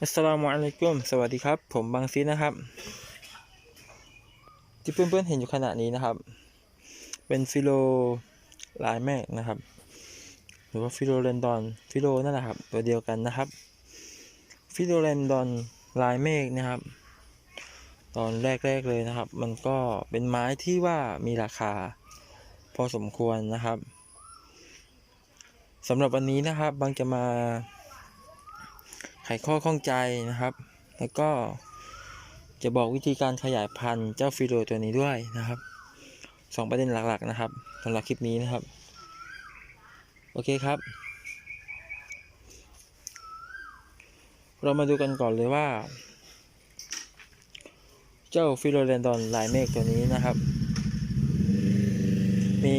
อัสสลามุอะลัยกุมสวัสดีครับ ผมบางซีนะครับ ที่เพื่อนๆเห็นอยู่ขณะนี้นะครับ เป็นฟิโลลายแมกนะครับ หรือว่าฟิโลเรนดอนฟิโลนั่นแหละครับ ตัวเดียวกันนะครับฟิโลเรนดอนลายเมฆนะครับ ตอนแรกๆเลยนะครับ มันก็เป็นไม้ที่ว่ามีราคา พอสมควรนะครับสำหรับวันนี้นะครับบางจะมา ไขข้อข้องใจนะครับ แล้วก็จะบอกวิธีการขยายพันธุ์เจ้าฟิโลตัวนี้ด้วยนะครับสองประเด็นหลักๆนะครับสำหรับคลิปนี้นะครับ โอเคครับ เรามาดูกันก่อนเลยว่า เจ้าฟิโลเรนดอนลายเมฆตัวนี้นะครับ มี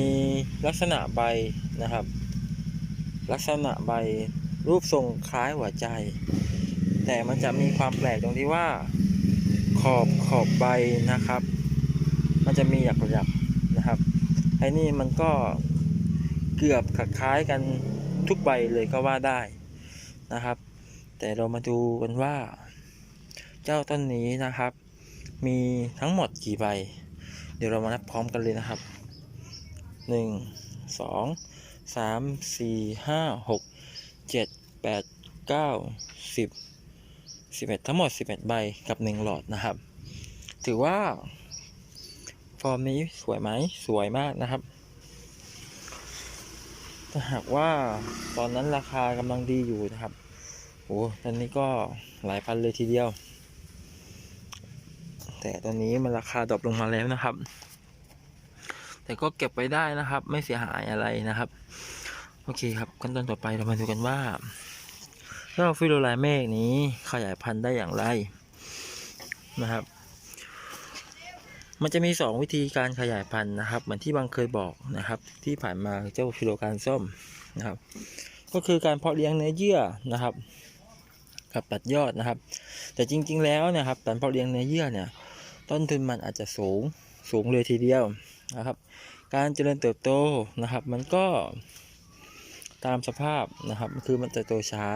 ลักษณะใบนะครับ ลักษณะใบ รูปทรงคล้ายหัวใจ แต่มันจะมีความแปลกตรงที่ว่า ขอบขอบใบนะครับ มันจะมีหยักๆนะครับไอ้นี่มันก็เกือบคล้ายกันทุกใบเลยก็ว่าได้นะครับ แต่เรามาดูกันว่า เจ้าต้นนี้นะครับ มีทั้งหมดกี่ใบ เดี๋ยวเรามานับพร้อมกันเลยนะครับหนึ่งสองสามสี่ห้าหก เจ็ดแปดเก้าสิบสิบเอ็ดทั้งหมดสิบเอ็ดใบกับหนึ่งหลอดนะครับ ถือว่า ฟอร์มนี้สวยไหมสวยมากนะครับถ้าหากว่าตอนนั้นราคากำลังดีอยู่นะครับโอ้ตอนนี้ก็หลายพันเลยทีเดียว แต่ตอนนี้มันราคาดรอปลงมาแล้วนะครับ แต่ก็เก็บไว้ได้นะครับ ไม่เสียหายอะไรนะครับ โอเคครับขั้นตอนต่อไปเรามาดูกันว่าเจ้าฟิโลไลเมฆนี้ขยายพันธุ์ได้อย่างไรนะครับ มันจะมี 2 วิธีการขยายพันธุ์นะครับ เหมือนที่บางเคยบอกนะครับ ที่ผ่านมาเจ้าฟิโลการส้มนะครับ ก็คือการเพาะเลี้ยงเนื้อเยื่อนะครับ กับตัดยอดนะครับ แต่จริง ๆ แล้วนะครับการเพาะเลี้ยงเนื้อเยื่อเนี่ยต้นทุนมันอาจจะสูงสูงเลยทีเดียวนะครับ การเจริญเติบโตนะครับ มันก็ ตามสภาพนะครับ คือมันจะโตช้า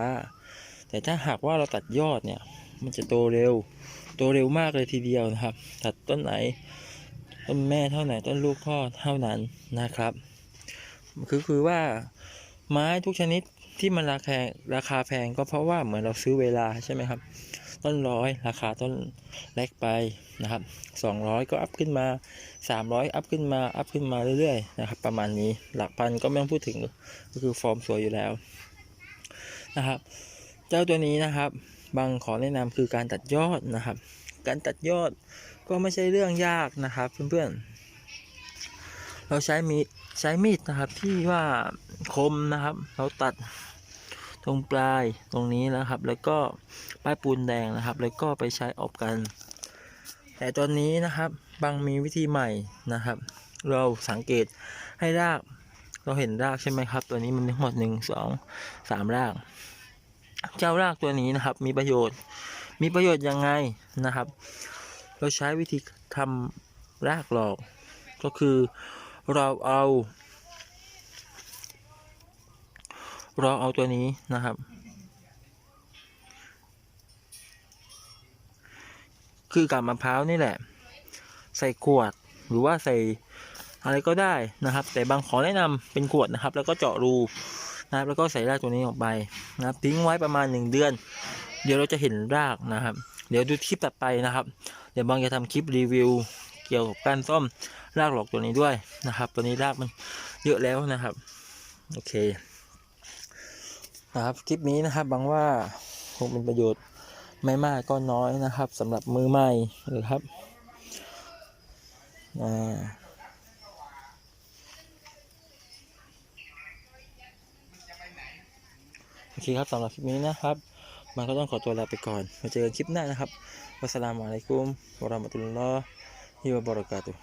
แต่ถ้าหากว่าเราตัดยอดเนี่ย มันจะโตเร็ว โตเร็วมากเลยทีเดียวนะครับ ตัดต้นไหน ต้นแม่เท่าไหนต้นลูกพ่อเท่านั้นนะครับ คือคือว่าไม้ทุกชนิดที่มันราคาราคาแพงก็เพราะว่าเหมือนเราซื้อเวลาใช่ไหมครับ ต้นร้อยราคาต้นเล็กไปนะครับสองร้อยก็อัพขึ้นมาสามร้อยอัพขึ้นมาอัพขึ้นมาเรื่อยๆนะครับประมาณนี้หลักพันก็ไม่ต้องพูดถึงก็คือฟอร์มสวยอยู่แล้วนะครับ เจ้าตัวนี้นะครับ บางขอแนะนำคือการตัดยอดนะครับ การตัดยอดก็ไม่ใช่เรื่องยากนะครับเพื่อนๆเราใช้มีดใช้มีดนะครับที่ว่าคมนะครับ เราตัด ตรงปลายตรงนี้นะครับ แล้วก็ป้ายปูนแดงนะครับ แล้วก็ไปใช้อบกัน แต่ตอนนี้นะครับบางมีวิธีใหม่นะครับ เราสังเกตให้รากเราเห็นรากใช่ไหมครับ ตัวนี้มันทั้งหมดหนึ่งสองสามราก เจ้ารากตัวนี้นะครับ มีประโยชน์ มีประโยชน์ยังไงนะครับ เราใช้วิธีทำรากหลอก ก็คือเราเอา เราเอาตัวนี้นะครับ คือกาบมะพร้าวนี่แหละ ใส่ขวดหรือว่าใส่อะไรก็ได้นะครับ แต่บางขอแนะนำเป็นขวดนะครับ แล้วก็เจาะรูนะครับ แล้วก็ใส่รากตัวนี้ออกไปนะครับ ทิ้งไว้ประมาณหนึ่งเดือน เดี๋ยวเราจะเห็นรากนะครับ เดี๋ยวดูคลิปตัดไปนะครับ เดี๋ยวบางจะทำคลิปรีวิว เกี่ยวกับการซ่อมรากหลอกตัวนี้ด้วยนะครับ ตัวนี้รากมันเยอะแล้วนะครับ โอเค นะครับคลิปนี้นะครับบางว่าคงเป็นประโยชน์ไม่มากก็น้อยนะครับสำหรับมือใหม่หรือครับอ่าโอเคครับสำหรับคลิปนี้นะครับ มันก็ต้องขอตัวลาไปก่อนมาเจอกันคลิปหน้านะครับวัสสลามุอะลัยกุมวะเราะมะตุลลอฮ์ฮิวะบะเราะกาตุฮ์